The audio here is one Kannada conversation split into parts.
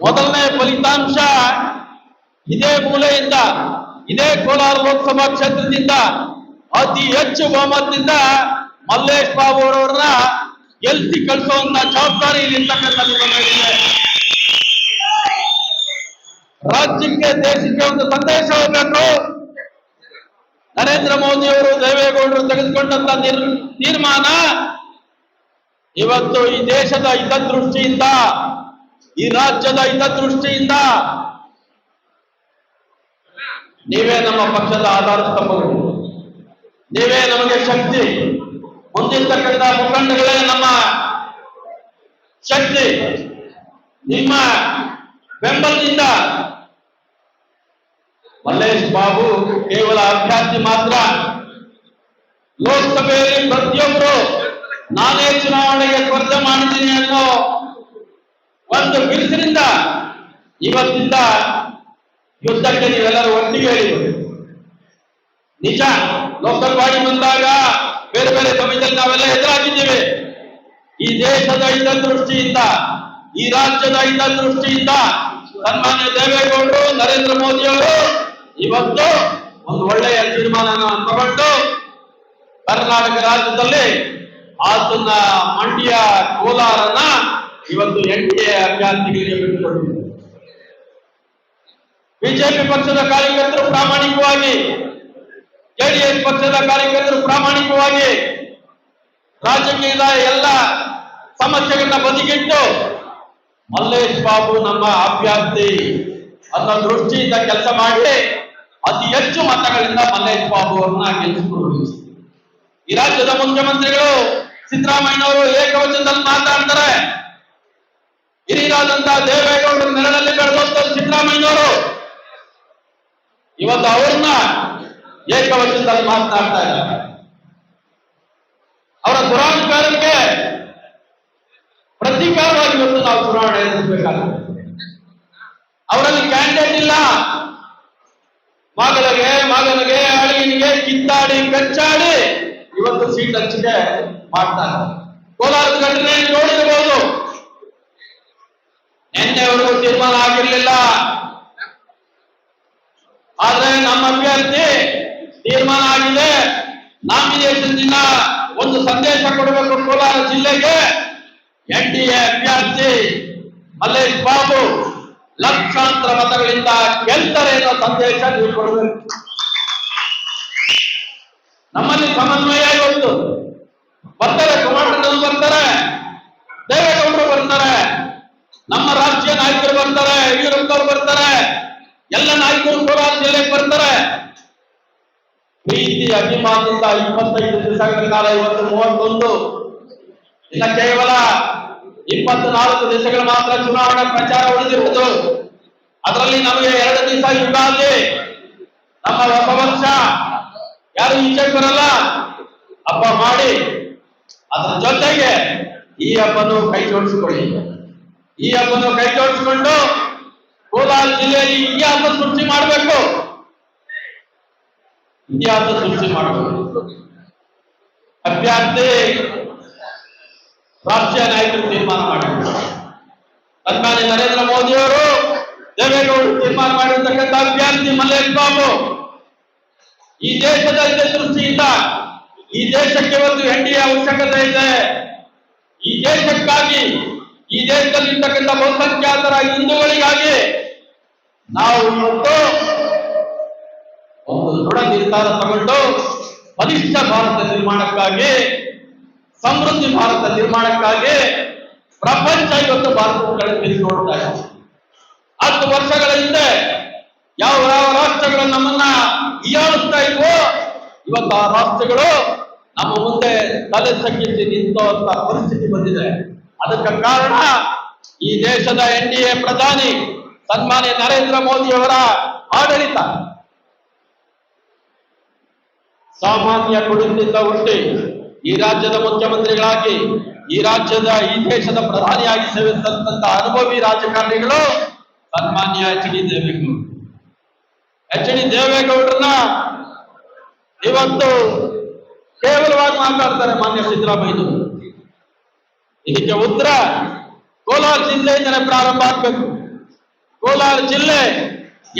ಮೊದಲನೇ ಫಲಿತಾಂಶ ಇದೇ ಮೂಲೆಯಿಂದ, ಇದೇ ಕೋಲಾರ ಲೋಕಸಭಾ ಕ್ಷೇತ್ರದಿಂದ, ಅತಿ ಹೆಚ್ಚು ಬಹುಮತದಿಂದ ಮಲ್ಲೇಶ್ ಬಾಬು ಅವರನ್ನ ಗೆಲ್ಸಿ ಕಳಿಸುವಂತ ಜವಾಬ್ದಾರಿ ಇಲ್ಲಿರ್ತಕ್ಕಂಥ ನಿಮ್ಮ ಮೇಲಿದೆ ರಾಜ್ಯಕ್ಕೆ ದೇಶಕ್ಕೆ ಒಂದು ಸಂದೇಶ ಹೋಗಬೇಕು ನರೇಂದ್ರ ಮೋದಿ ಅವರು ದೇವೇಗೌಡರು ತೆಗೆದುಕೊಂಡಂತ ನಿರ್ ತೀರ್ಮಾನ ಇವತ್ತು ಈ ದೇಶದ ಹಿತದೃಷ್ಟಿಯಿಂದ ಈ ರಾಜ್ಯದ ಹಿತದೃಷ್ಟಿಯಿಂದ ನೀವೇ ನಮ್ಮ ಪಕ್ಷದ ಆಧಾರ ಸ್ತಂಭಗಳು. ನೀವೇ ನಮಗೆ ಶಕ್ತಿ ಹೊಂದಿರ್ತಕ್ಕಂಥ ಮುಖಂಡಗಳೇ ನಮ್ಮ ಶಕ್ತಿ. ನಿಮ್ಮ ಬೆಂಬಲದಿಂದ ಮಲ್ಲೇಶ್ ಬಾಬು ಕೇವಲ ಅಭ್ಯರ್ಥಿ ಮಾತ್ರ. ಲೋಕಸಭೆಯಲ್ಲಿ ಪ್ರತಿಯೊಬ್ಬರು ನಾನೇ ಚುನಾವಣೆಗೆ ಸ್ಪರ್ಧೆ ಮಾಡಿದ್ದೀನಿ ಅನ್ನೋ ಒಂದು ಬಿರುಸಿನಿಂದ ಇವತ್ತಿಂದ ಯುದ್ಧಕ್ಕೆ ನೀವೆಲ್ಲರೂ ಒಟ್ಟಿಗೆ ಹೇಳಿದ್ರು ನಿಜ ಲೋಕಲ್ವಾಗಿ ಬಂದಾಗ ಬೇರೆ ಬೇರೆ ಸಮಯದಲ್ಲಿ ನಾವೆಲ್ಲ ಎದುರಾಗಿದ್ದೇವೆ. ಈ ದೇಶದ ಹಿತದೃಷ್ಟಿಯಿಂದ, ಈ ರಾಜ್ಯದ ಹಿತದೃಷ್ಟಿಯಿಂದ ಸನ್ಮಾನ್ಯ ದೇವೇಗೌಡರು, ನರೇಂದ್ರ ಮೋದಿ ಅವರು ಇವತ್ತು ಒಂದು ಒಳ್ಳೆಯ ತೀರ್ಮಾನ ತಗೊಂಡು ಕರ್ನಾಟಕ ರಾಜ್ಯದಲ್ಲಿ ಆತನ ಮಂಡ್ಯ ಕೋಲಾರನ ಇವತ್ತು ಎಂಟೆ ಅಭ್ಯರ್ಥಿಗಳಿಗೆ ಬಿಟ್ಟುಕೊಟ್ಟಿದ್ದಾರೆ ಬಿಜೆಪಿ ಪಕ್ಷದ ಕಾರ್ಯಕರ್ತರು ಪ್ರಾಮಾಣಿಕವಾಗಿ, ಜೆಡಿಎಸ್ ಪಕ್ಷದ ಕಾರ್ಯಕರ್ತರು ಪ್ರಾಮಾಣಿಕವಾಗಿ ರಾಜಕೀಯದ ಎಲ್ಲ ಸಮಸ್ಯೆಗಳನ್ನ ಬದಿಗಿಟ್ಟು, ಮಲ್ಲೇಶ್ ಬಾಬು ನಮ್ಮ ಅಭ್ಯರ್ಥಿ ಅನ್ನೋ ದೃಷ್ಟಿಯಿಂದ ಕೆಲಸ ಮಾಡಿ ಅತಿ ಹೆಚ್ಚು ಮತಗಳಿಂದ ಮಲ್ಲೇಶ್ ಬಾಬು ಅವ್ರನ್ನ ಗೆಲ್ಲಿಸಿಕೊಂಡು ಈ ರಾಜ್ಯದ ಮುಖ್ಯಮಂತ್ರಿಗಳು ಸಿದ್ದರಾಮಯ್ಯನವರು ಏಕವಚನದಲ್ಲಿ ಮಾತಾಡ್ತಾರೆ ಹಿರಿಯರಾದಂತಹ ದೇವೇಗೌಡರು ನೆರಳಲ್ಲಿ ಬೆಳೆದಂತ ಸಿದ್ದರಾಮಯ್ಯನವರು. ಇವತ್ತು ಅವ್ರನ್ನ ಏಕವಚನದಲ್ಲಿ ಮಾತನಾಡ್ತಾ ಇದ್ದಾರೆ. ಅವರ ದುರಾಂಕಾರಕ್ಕೆ ಪ್ರತೀಕಾರವಾಗಿ ಇವತ್ತು ನಾವು ಚುನಾವಣೆ ಎದುರಿಸಬೇಕಾಗುತ್ತೆ. ಅವರಲ್ಲಿ ಕ್ಯಾಂಡಿಡೇಟ್ ಇಲ್ಲ. ಮಗನಿಗೆ ಮಗನಿಗೆ ಅಳಿಯನಿಗೆ ಕಿತ್ತಾಡಿ, ಕಚ್ಚಾಡಿ ಇವತ್ತು ಸೀಟ್ ಹಂಚಿಕೆ ಮಾಡ್ತಾರೆ ಕೋಲಾರದ ಘಟನೆ ನೋಡಿರಬಹುದು. ನಿನ್ನೆವರೆಗೂ ತೀರ್ಮಾನ ಆಗಿರ್ಲಿಲ್ಲ ಆದ್ರೆ ನಮ್ಮ ಅಭ್ಯರ್ಥಿ ತೀರ್ಮಾನ ಆಗಿದೆ. ನಾಮಿನೇಷನ್ ದಿನ ಒಂದು ಸಂದೇಶ ಕೊಡಬೇಕು ಕೋಲಾರ ಜಿಲ್ಲೆಗೆ. ಎನ್ ಡಿ ಎ ಅಭ್ಯರ್ಥಿ ಮಲ್ಲೇಶ್ ಬಾಬು ಲಕ್ಷಾಂತರ ಮತಗಳಿಂದ ಗೆಲ್ತಾರೆ ಅನ್ನೋ ಸಂದೇಶ ನೀವು ಕೊಡಬೇಕು. ನಮ್ಮಲ್ಲಿ ಸಮನ್ವಯ ಇವತ್ತು ಬರ್ತಾರೆ ಕುಮಾರಣ್ಣನವರು ಬರ್ತಾರೆ, ದೇವೇಗೌಡರು ಬರ್ತಾರೆ. ರಾಜ್ಯ ನಾಯಕರು ಬರ್ತಾರೆ ಯಡಿಯೂರಪ್ಪನವರು ಬರ್ತಾರೆ, ಎಲ್ಲ ನಾಯಕರು ಕೋಲಾರ ಜಿಲ್ಲೆಗೆ ಬರ್ತಾರೆ. ಪ್ರೀತಿ ಅಭಿಮಾನದಿಂದ ಇಪ್ಪತ್ತೈದು ದಿವಸಗಳ ಕಾಲ ಇವತ್ತು ಮೂವತ್ತೊಂದು. ಇನ್ನ ಕೇವಲ ಇಪ್ಪತ್ನಾಲ್ಕು ದಿವಸಗಳು ಮಾತ್ರ ಚುನಾವಣಾ ಪ್ರಚಾರ ಉಳಿದಿರುವುದು. ಅದರಲ್ಲಿ ನಮಗೆ ಎರಡು ದಿವಸ ಯುಗಾದಿ. ನಮ್ಮ ಹೊಸ ವರ್ಷ. ಯಾರು ಈಚೆ ಬರಲ್ಲ? ಹಬ್ಬ ಮಾಡಿ. ಅದರ ಜೊತೆಗೆ ಈ ಹಬ್ಬನು ಕೈ ಜೋಡಿಸಿಕೊಳ್ಳಿ. ಈ ಹಬ್ಬನ ಕೈ ಜೋಡಿಸಿಕೊಂಡು ಕೋಲಾರ ಜಿಲ್ಲೆಯಲ್ಲಿ ಇತಿಹಾಸ ಸೃಷ್ಟಿ ಮಾಡಬೇಕು. ಇತಿಹಾಸ ಸೃಷ್ಟಿ ಮಾಡಬೇಕು. ಅಭ್ಯರ್ಥಿ ರಾಷ್ಟ್ರೀಯ ನಾಯಕರು ತೀರ್ಮಾನ ಮಾಡಿದ್ರು. ಸನ್ಮಾನ್ಯ ನರೇಂದ್ರ ಮೋದಿ ಅವರು ದೇವೇಗೌಡರು ತೀರ್ಮಾನ ಮಾಡಿರ್ತಕ್ಕಂಥ ಅಭ್ಯರ್ಥಿ ಮಲ್ಲೇಶ್ ಬಾಬು. ಈ ದೇಶದ ದೃಷ್ಟಿಯಿಂದ ಈ ದೇಶಕ್ಕೆ ಒಂದು ಹೆಂಡಿಯ ಅವಶ್ಯಕತೆ ಇದೆ. ಈ ದೇಶಕ್ಕಾಗಿ ಈ ದೇಶದಲ್ಲಿ ಇರ್ತಕ್ಕಂಥ ಬಹುಸಂಖ್ಯಾತರ ಹಿಂದೂಗಳಿಗಾಗಿ ನಾವು ಇವತ್ತು ಒಂದು ದೃಢ ನಿರ್ಧಾರ ತಗೊಂಡು ಬಲಿಷ್ಠ ಭಾರತ ನಿರ್ಮಾಣಕ್ಕಾಗಿ, ಸಮೃದ್ಧಿ ಭಾರತ ನಿರ್ಮಾಣಕ್ಕಾಗಿ ಪ್ರಪಂಚ ಇವತ್ತು ಭಾರತದ ಕಡೆ ನೋಡ್ತಾ ಇದೆ. ಹತ್ತು ವರ್ಷಗಳ ಹಿಂದೆ ಯಾವ ಯಾವ ರಾಷ್ಟ್ರಗಳು ನಮ್ಮನ್ನ ಹೀಯಾಳಿಸ್ತಾ ಇದ್ವೋ, ಇವತ್ತು ಆ ರಾಷ್ಟ್ರಗಳು ನಮ್ಮ ಮುಂದೆ ತಲೆ ತಗ್ಗಿಸಿ ನಿಂತುವಂತ ಪರಿಸ್ಥಿತಿ ಬಂದಿದೆ. ಅದಕ್ಕೆ ಕಾರಣ ಈ ದೇಶದ ಎನ್ ಡಿ ಎ ಪ್ರಧಾನಿ ಸನ್ಮಾನ್ಯ ನರೇಂದ್ರ ಮೋದಿ ಅವರ ಆಡಳಿತ. ಸಾಮಾನ್ಯ ಕುಟುಂಬದಿಂದ ಹುಟ್ಟಿ ಈ ರಾಜ್ಯದ ಮುಖ್ಯಮಂತ್ರಿಗಳಾಗಿ, ಈ ರಾಜ್ಯದ ಈ ದೇಶದ ಪ್ರಧಾನಿಯಾಗಿ ಸೇವಿಸಿದಂತ ಅನುಭವಿ ರಾಜಕಾರಣಿಗಳು ಸನ್ಮಾನ್ಯ ಎಚ್ ಡಿ ದೇವೇಗೌಡರು ಎಚ್ ಡಿ ದೇವೇಗೌಡರನ್ನ ಇವತ್ತು ಕೇವಲವಾಗಿ ಮಾತಾಡ್ತಾರೆ ಮಾನ್ಯ ಸಿದ್ದರಾಮಯ್ಯನವರು. ಇದಕ್ಕೆ ಉತ್ತರ ಕೋಲಾರ ಜಿಲ್ಲೆಯಿಂದ ಪ್ರಾರಂಭ ಆಗ್ಬೇಕು. ಕೋಲಾರ ಜಿಲ್ಲೆ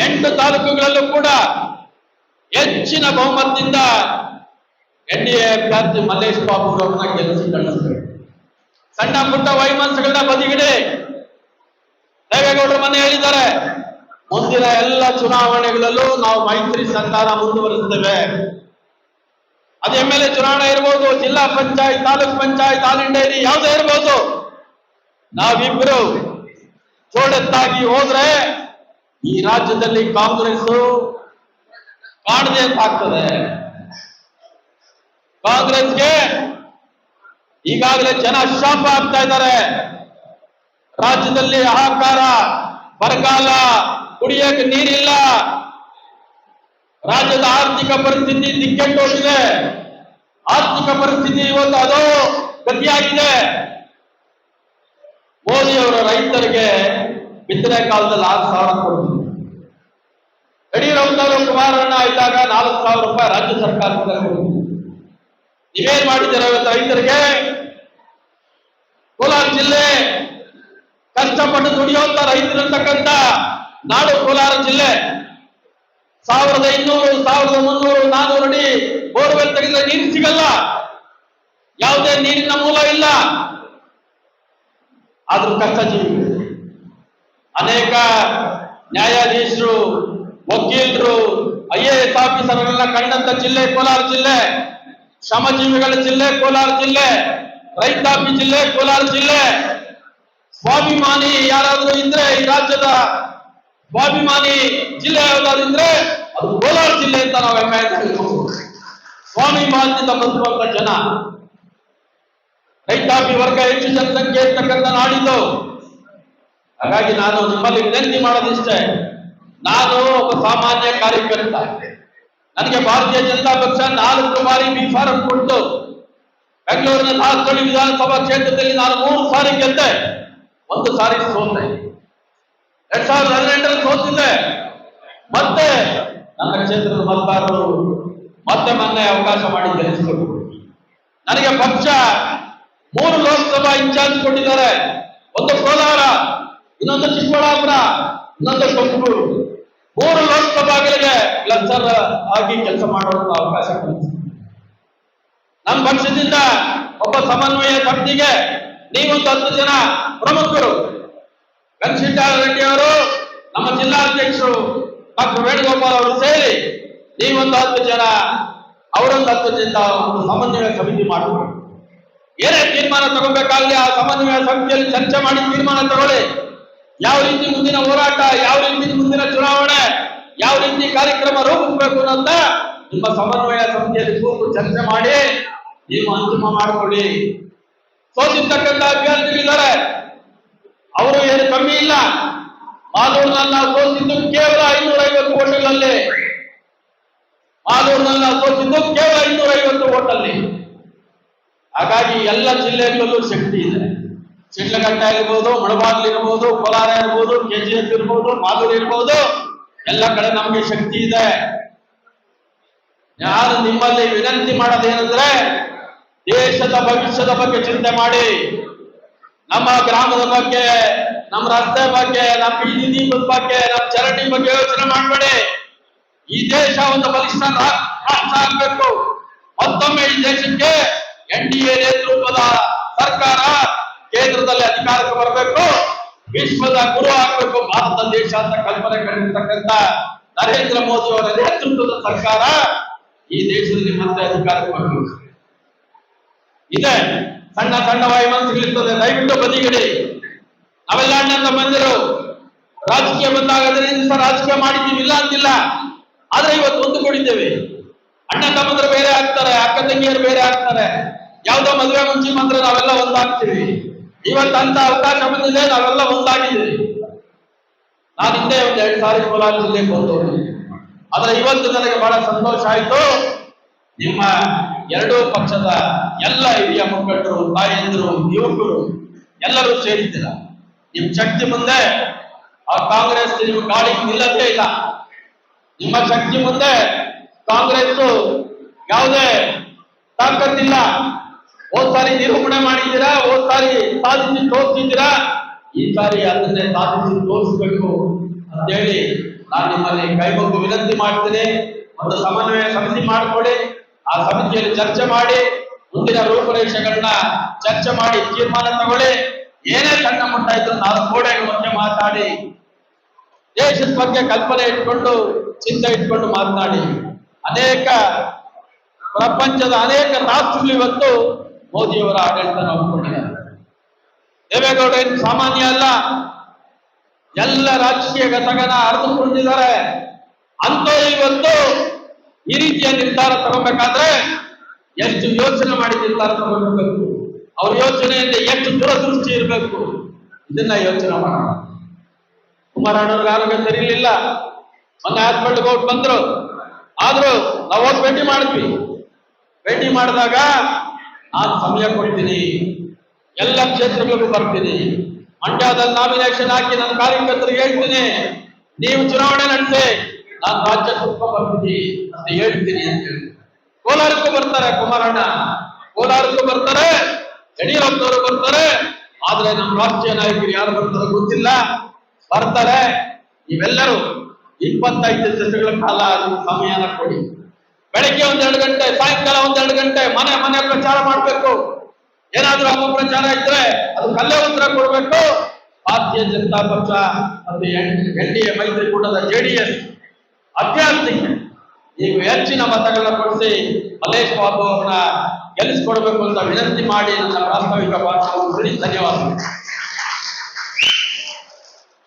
ಎಂಟು ತಾಲೂಕುಗಳಲ್ಲೂ ಕೂಡ ಹೆಚ್ಚಿನ ಬಹುಮತದಿಂದ ಎನ್ ಡಿ ಎ ಅಭ್ಯರ್ಥಿ ಮಲ್ಲೇಶ್ ಬಾಬು ಅವರನ್ನ ಗೆಲ್ಲಿಸಿ ಸಣ್ಣ ಪುಟ್ಟ ವೈಮನಸ್ಸುಗಳನ್ನ ಬದಿಗಿಡಿ. ದೇವೇಗೌಡರು ಮೊನ್ನೆ ಹೇಳಿದ್ದಾರೆ, ಮುಂದಿನ ಎಲ್ಲ ಚುನಾವಣೆಗಳಲ್ಲೂ ನಾವು ಮೈತ್ರಿ ಸರ್ಕಾರ ಮುಂದುವರಿಸ್ತೇವೆ. ಅದು ಎಂ ಎಲ್ ಎ ಚುನಾವಣೆ ಇರ್ಬೋದು, ಜಿಲ್ಲಾ ಪಂಚಾಯತ್, ತಾಲೂಕ್ ಪಂಚಾಯತ್, ಆಲ್ ಇಂಡಿಯಾ ಇರಿ ಯಾವುದೇ ಇರ್ಬೋದು. ನಾವಿಬ್ರು ಜೋಡೆತ್ತಾಗಿ ಹೋದ್ರೆ ಈ ರಾಜ್ಯದಲ್ಲಿ ಕಾಂಗ್ರೆಸ್ ಕಾಣದೆ ಆಗ್ತದೆ ಕಾಂಗ್ರೆಸ್ಗೆ ಈಗಾಗಲೇ ಜನ ಶಾಪ ಆಗ್ತಾ ಇದ್ದಾರೆ. ರಾಜ್ಯದಲ್ಲಿ ಆಹಾಕಾರ ಬರಗಾಲ, ಕುಡಿಯಕ್ಕೆ ನೀರಿಲ್ಲ. ರಾಜ್ಯದ ಆರ್ಥಿಕ ಪರಿಸ್ಥಿತಿ ದಿಕ್ಕೆಟ್ಟು ಹೋಗಿದೆ ಆರ್ಥಿಕ ಪರಿಸ್ಥಿತಿ ಇವತ್ತು ಅದು ಗತಿಯಾಗಿದೆ. ಮೋದಿ ಅವರ ರೈತರಿಗೆ ಬಿತ್ತನೆ ಕಾಲದಲ್ಲಿ ಆರು ಸಾವಿರ ಕೊಡ್ತಿದ್ರು. ಯಡಿಯೂರಪ್ಪನವರು ಕುಮಾರಣ್ಣ ಇದ್ದಾಗ ನಾಲ್ಕು ಸಾವಿರ ರೂಪಾಯಿ ರಾಜ್ಯ ಸರ್ಕಾರ ನೀವೇನ್ ಮಾಡಿದ್ದೀರ ಇವತ್ತು ರೈತರಿಗೆ? ಕೋಲಾರ ಜಿಲ್ಲೆ ಕಷ್ಟಪಟ್ಟು ದುಡಿಯುವಂತ ರೈತರಿರ್ತಕ್ಕಂಥ ನಾಡು ಕೋಲಾರ ಜಿಲ್ಲೆ. ಸಾವಿರದ ಇನ್ನೂರು, ಸಾವಿರದ ಮುನ್ನೂರು, ನಾನೂರು ಅಡಿ ಬೋರ್ವೆಲ್ ತೆಗೆದ್ರೆ ನೀರು ಸಿಗಲ್ಲ. ಯಾವುದೇ ನೀರಿನ ಮೂಲ ಇಲ್ಲ. ಆದ್ರೂ ಕಷ್ಟ ಜೀವಿ ಅನೇಕ ನ್ಯಾಯಾಧೀಶರು, ವಕೀಲರು, ಐ ಎ ಎಸ್ ಆಫೀಸರ್ಗಳನ್ನ ಕಂಡಂತ ಜಿಲ್ಲೆ, ಕೋಲಾರ ಜಿಲ್ಲೆ, ಶ್ರಮಜೀವಿಗಳ ಜಿಲ್ಲೆ, ಕೋಲಾರ ಜಿಲ್ಲೆ, ರೈತಾಪಿ ಜಿಲ್ಲೆ, ಕೋಲಾರ ಜಿಲ್ಲೆ. ಸ್ವಾಭಿಮಾನಿ ಯಾರಾದ್ರೂ ಇದ್ರೆ ಈ ರಾಜ್ಯದ ಸ್ವಾಭಿಮಾನಿ ಜಿಲ್ಲೆ ಯಾವ್ದಾದ್ರೆ ಅದು ಕೋಲಾರ ಜಿಲ್ಲೆ ಅಂತ ನಾವು ಹೆಮ್ಮೆ ಸ್ವಾಭಿಮಾನದಿಂದ ಬಂದಿರುವಂತ ಜನ, ರೈತಾಪಿ ವರ್ಗ ಹೆಚ್ಚು ಜನಸಂಖ್ಯೆ ಇರ್ತಕ್ಕಂಥ ನಾಡಿದ್ದು. ಹಾಗಾಗಿ ನಾನು ನಿಮ್ಮಲ್ಲಿ ವಿನಂತಿ ಮಾಡೋದಿಷ್ಟೇ, ನಾನು ಒಬ್ಬ ಸಾಮಾನ್ಯ ಕಾರ್ಯಕರ್ತ. ನನಗೆ ಭಾರತೀಯ ಜನತಾ ಪಕ್ಷ ನಾಲ್ಕು ಬಾರಿ ಬಿ ಫಾರಂ ಕೊಟ್ಟು ಬೆಂಗಳೂರಿನ ನಾಲ್ಕಳ್ಳಿ ವಿಧಾನಸಭಾ ಕ್ಷೇತ್ರದಲ್ಲಿ ನಾನು ಮೂರು ಸಾರಿ ಗೆದ್ದೆ. ಒಂದು ಸಾರಿ ಸೋತೆ. ಎರಡ್ ಸಾವಿರದ ಹದಿನೆಂಟರಲ್ಲಿ ಸೋತಿದ್ದೆ. ಮತ್ತೆ ನನ್ನ ಕ್ಷೇತ್ರದ ಮತದಾರರು ಮತ್ತೆ ಮೊನ್ನೆ ಅವಕಾಶ ಮಾಡಿ ಗೆಲ್ಲಿಸಿದರು ನನಗೆ ಪಕ್ಷ ಮೂರು ಲೋಕಸಭಾ ಇನ್ಚಾರ್ಜ್ ಕೊಟ್ಟಿದ್ದಾರೆ. ಒಂದು ಕೋಲಾರ, ಇನ್ನೊಂದು ಚಿಕ್ಕಬಳ್ಳಾಪುರ, ಇನ್ನೊಂದು ತುಮಕೂರು ಮೂರು ಲೋಕಸಭಾಗಳಿಗೆ ಕ್ಲಸ್ಟರ್ ಆಗಿ ಕೆಲಸ ಮಾಡುವಂತ ಅವಕಾಶ ನಮ್ಮ ಪಕ್ಷದಿಂದ ಒಬ್ಬ ಸಮನ್ವಯ ಸಮಿತಿಗೆ ನೀವೊಂದು ಹತ್ತು ಜನ ಪ್ರಮುಖರು ರೆಡ್ಡಿ ಅವರು ನಮ್ಮ ಜಿಲ್ಲಾಧ್ಯಕ್ಷರು ಡಾಕ್ಟರ್ ವೇಣುಗೋಪಾಲ್ ಅವರು ಸೇರಿ ನೀವೊಂದು ಹತ್ತು ಜನ, ಅವರೊಂದು ಹತ್ತು ಜನ ಒಂದು ಸಮನ್ವಯ ಸಮಿತಿ ಮಾಡಬೇಕು ಏನೇ ತೀರ್ಮಾನ ತಗೋಬೇಕಾಗಲಿ ಆ ಸಮನ್ವಯ ಸಮಿತಿಯಲ್ಲಿ ಚರ್ಚೆ ಮಾಡಿ ತೀರ್ಮಾನ ತಗೊಳ್ಳಿ. ಯಾವ ರೀತಿ ಮುಂದಿನ ಹೋರಾಟ, ಯಾವ ರೀತಿ ಮುಂದಿನ ಚುನಾವಣೆ, ಯಾವ ರೀತಿ ಕಾರ್ಯಕ್ರಮ ರೂಪಿಸಬೇಕು ಅಂತ ನಿಮ್ಮ ಸಮನ್ವಯ ಸಮಿತಿಯಲ್ಲಿ ಕೂತು ಚರ್ಚೆ ಮಾಡಿ, ನೀವು ಅಂತಿಮ ಮಾಡಿಕೊಳ್ಳಿ. ಸೋತಿರ್ತಕ್ಕಂಥ ಅಭ್ಯರ್ಥಿಗಳಿದ್ದಾರೆ. ಅವರು ಏನು ಕಮ್ಮಿ ಇಲ್ಲ. ಮಾಲೂರಿನಲ್ಲಿ ನಾವು ಕೇವಲ ಐನೂರ ಐವತ್ತು ಓಟುಗಳಲ್ಲಿ ಮಾಲೂರಿನಲ್ಲಿ ನಾವು ಸೋತಿದ್ದು ಕೇವಲ ಐನೂರ ಐವತ್ತು ಓಟಲ್ಲಿ. ಹಾಗಾಗಿ ಎಲ್ಲ ಜಿಲ್ಲೆಗಳಲ್ಲೂ ಶಕ್ತಿ ಇದೆ. ಶಿಡ್ಲಘಟ್ಟ ಇರ್ಬೋದು ಮುಳಬಾಗ್ಲು ಇರ್ಬೋದು, ಕೋಲಾರ ಇರ್ಬೋದು, ಕೆಜಿಎಫ್ ಇರ್ಬೋದು ಮಾಲೂರು ಇರ್ಬೋದು, ಎಲ್ಲ ಕಡೆ ನಮಗೆ ಶಕ್ತಿ ಇದೆ. ಯಾರು ನಿಮ್ಮಲ್ಲಿ ವಿನಂತಿ ಮಾಡೋದೇನೆಂದ್ರೆ ದೇಶದ ಭವಿಷ್ಯದ ಬಗ್ಗೆ ಚಿಂತೆ ಮಾಡಿ. ನಮ್ಮ ಗ್ರಾಮದ ಬಗ್ಗೆ, ನಮ್ಮ ರಸ್ತೆ ಬಗ್ಗೆ, ನಮ್ಮ ಬೀದಿ ಬಗ್ಗೆ, ನಮ್ಮ ಚರಂಡಿ ಬಗ್ಗೆ ಯೋಚನೆ ಮಾಡಬೇಡಿ. ಈ ದೇಶ ಒಂದು ಬಲಿಷ್ಠ ರಾಷ್ಟ್ರ ಆಗ್ಬೇಕು. ಮತ್ತೊಮ್ಮೆ ಈ ದೇಶಕ್ಕೆ ಎನ್ ಡಿ ಎ ನೇತೃತ್ವದ ಸರ್ಕಾರ ಕೇಂದ್ರದಲ್ಲಿ ಅಧಿಕಾರಕ್ಕೆ ಬರಬೇಕು. ವಿಶ್ವದ ಗುರು ಆಗ್ಬೇಕು. ಭಾರತ ದೇಶ ಅಂತ ಕಲ್ಪನೆ ಕಂಡಿರ್ತಕ್ಕಂಥ ನರೇಂದ್ರ ಮೋದಿ ಅವರ ನೇತೃತ್ವದ ಸರ್ಕಾರ ಈ ದೇಶದಲ್ಲಿ ಮತ್ತೆ ಅಧಿಕಾರಕ್ಕೆ ಬರಬೇಕು. ಇದೆ. ಸಣ್ಣ ಸಣ್ಣ ವೈಮನಸ್ಸುಗಳಿರ್ತದೆ ದಯವಿಟ್ಟು ಬದಿಗಿಡಿ. ಅವೆಲ್ಲ ಅಣ್ಣ ತಮ್ಮಂದಿರು ರಾಜಕೀಯ ಬಂದಾಗ ಸಹ ರಾಜಕೀಯ ಮಾಡಿದ್ದೀವಿ, ಇಲ್ಲ ಅಂತಿಲ್ಲ. ಆದ್ರೆ ಇವತ್ತು ಒಂದುಗೂಡಿದ್ದೇವೆ ಅಣ್ಣ ತಮ್ಮಂದ್ರೆ ಬೇರೆ ಆಗ್ತಾರೆ, ಅಕ್ಕ ತಂಗಿಯರು ಬೇರೆ ಆಗ್ತಾರೆ. ಯಾವ್ದೋ ಮದುವೆ ಮುಂಚೆ ಮಾತ್ರ ನಾವೆಲ್ಲ ಒಂದಾಗ್ತೀವಿ. ಇವತ್ತು ಅಂತ ಅವಕಾಶ ಬಂದಿದೆ, ನಾವೆಲ್ಲ ಒಂದಾಗಿದ್ದೀವಿ. ನಾನು ಹಿಂದೆ ಒಂದು ಎರಡು ಸಾರಿ ಕೋಲಾರ ಆದ್ರೆ ಇವತ್ತು ನನಗೆ ಬಹಳ ಸಂತೋಷ ಆಯ್ತು. ನಿಮ್ಮ ಎರಡೂ ಪಕ್ಷದ ಎಲ್ಲ ಹಿರಿಯ ಮುಖಂಡರು, ತಾಯಂದಿರು, ಯುವಕರು ಎಲ್ಲರೂ ಸೇರಿದ್ದೀರ. ನಿಮ್ ಶಕ್ತಿ ಮುಂದೆ ಆ ಕಾಂಗ್ರೆಸ್ ನಿಮ್ಮ ಗಾಳಿ ನಿಲ್ಲದೇ ಇಲ್ಲ. ನಿಮ್ಮ ಶಕ್ತಿ ಮುಂದೆ ಕಾಂಗ್ರೆಸ್ ಯಾವುದೇ ತಾಕತ್ತಿಲ್ಲ. ಹೋದ್ ಸಾರಿ ನಿರೂಪಣೆ ಮಾಡಿದ್ದೀರಾ? ಹೋದ್ ಸಾರಿ ಸಾಧಿಸಿ ತೋರಿಸಿದ್ದೀರಾ? ಈ ಸಾರಿ ಅದನ್ನೇ ಸಾಧಿಸಿ ತೋರಿಸ್ಬೇಕು ಅಂತೇಳಿ ನಾನು ನಿಮ್ಮಲ್ಲಿ ಕೈಗೊಂಡು ವಿನಂತಿ ಮಾಡ್ತೀನಿ. ಒಂದು ಸಮನ್ವಯ ಸಮಿತಿ ಮಾಡಿಕೊಳ್ಳಿ. ಆ ಸಮಿತಿಯಲ್ಲಿ ಚರ್ಚೆ ಮಾಡಿ ಮುಂದಿನ ರೂಪುರೇಷೆಗಳನ್ನ ಚರ್ಚೆ ಮಾಡಿ ತೀರ್ಮಾನ ತಗೊಳ್ಳಿ. ಏನೇ ಸಣ್ಣ ಮುಟ್ಟ ಇದ್ರು ನಾಲ್ಕು ಗೋಡೆಗಳ ಮಧ್ಯೆ ಮಾತಾಡಿ. ದೇಶದ ಬಗ್ಗೆ ಕಲ್ಪನೆ ಇಟ್ಕೊಂಡು, ಚಿಂತೆ ಇಟ್ಕೊಂಡು ಮಾತನಾಡಿ. ಅನೇಕ ಪ್ರಪಂಚದ ಅನೇಕ ರಾಷ್ಟ್ರಗಳು ಇವತ್ತು ಮೋದಿಯವರ ಆಡಳಿತ ಒಪ್ಪಿಕೊಂಡಿದ್ದಾರೆ ದೇವೇಗೌಡ ಏನು ಸಾಮಾನ್ಯ ಅಲ್ಲ. ಎಲ್ಲ ರಾಜಕೀಯ ಘಟಕನ ಅರ್ಥಕೊಂಡಿದ್ದಾರೆ ಅಂತ ಇವತ್ತು ಈ ರೀತಿಯ ನಿರ್ಧಾರ ತಗೋಬೇಕಾದ್ರೆ ಎಷ್ಟು ಯೋಚನೆ ಮಾಡಿ ನಿರ್ಧಾರ ತಗೋಬೇಕು ಅವ್ರ ಯೋಚನೆಯಿಂದ ಎಷ್ಟು ದೂರದೃಷ್ಟಿ ಇರಬೇಕು? ಇದನ್ನ ಯೋಚನೆ ಮಾಡೋಣ. ಕುಮಾರಣ್ಣವ್ರಿಗೆ ಆರೋಗ್ಯ ಸರಿ ಇರ್ಲಿಲ್ಲ ಮೊನ್ನೆ ಹಾಸ್ಪಿಟಲ್ಗೆ ಹೋಗಿ ಬಂದ್ರು. ಆದ್ರೂ ನಾವು ಹೋಗಿ ಭೇಟಿ ಮಾಡಿದ್ವಿ. ಭೇಟಿ ಮಾಡಿದಾಗ, ನಾನು ಸಮಯ ಕೊಡ್ತೀನಿ. ಎಲ್ಲ ಕ್ಷೇತ್ರಗಳಿಗೂ ಬರ್ತೀನಿ. ಮಂಡ್ಯದಲ್ಲಿ ನಾಮಿನೇಷನ್ ಹಾಕಿ ನನ್ನ ಕಾರ್ಯಕರ್ತರಿಗೆ ಹೇಳ್ತೀನಿ. ನೀವು ಚುನಾವಣೆ ನಡೆಸಿ. ನಾನು ರಾಜ್ಯ ಸ್ವಲ್ಪ ಬರ್ತೀನಿ ಅಂತ ಹೇಳ್ತೀನಿ ಅಂತ ಹೇಳಿ. ಕೋಲಾರಕ್ಕೂ ಬರ್ತಾರೆ ಕುಮಾರಣ್ಣ. ಕೋಲಾರಕ್ಕೂ ಬರ್ತಾರೆ, ಯಡಿಯೂರಪ್ಪನವರು ಬರ್ತಾರೆ. ಆದ್ರೆ ನಮ್ಮ ರಾಷ್ಟ್ರೀಯ ನಾಯಕರು ಯಾರು ಬರ್ತಾರೆ ಗೊತ್ತಿಲ್ಲ. ಬರ್ತಾರೆ ನೀವೆಲ್ಲರೂ ಇಪ್ಪತ್ತೈದು ದಿವಸಗಳ ಕಾಲ ನಿಮ್ಗೆ ಸಮಯನ ಕೊಡಿ. ಬೆಳಗ್ಗೆ ಒಂದೆರಡು ಗಂಟೆ, ಸಾಯಂಕಾಲ ಒಂದೆರಡು ಗಂಟೆ ಮನೆ ಮನೆ ಪ್ರಚಾರ ಮಾಡ್ಬೇಕು. ಏನಾದ್ರೂ ಅಪಪ್ರಚಾರ ಇದ್ರೆ ಅದು ಕಲ್ಲೇ ಉತ್ತರ ಕೊಡ್ಬೇಕು. ಭಾರತೀಯ ಜನತಾ ಪಕ್ಷ ಮತ್ತು ಎನ್ ಡಿ ಎ ಮೈತ್ರಿಕೂಟದ ಜೆಡಿಎಸ್ ಅಭ್ಯರ್ಥಿಗೆ ನೀವು ಹೆಚ್ಚಿನ ಮತಗಳನ್ನ ಕೊಡಿಸಿ ಮಲೇಶ್ ಬಾಬು ಅವರನ್ನ ಗೆಲ್ಲಿಸ್ಕೊಡ್ಬೇಕು ಅಂತ ವಿನಂತಿ ಮಾಡಿ ನನ್ನ ಪ್ರಾಸ್ತಾವಿಕ ಭಾಷಣ ಧನ್ಯವಾದಗಳು.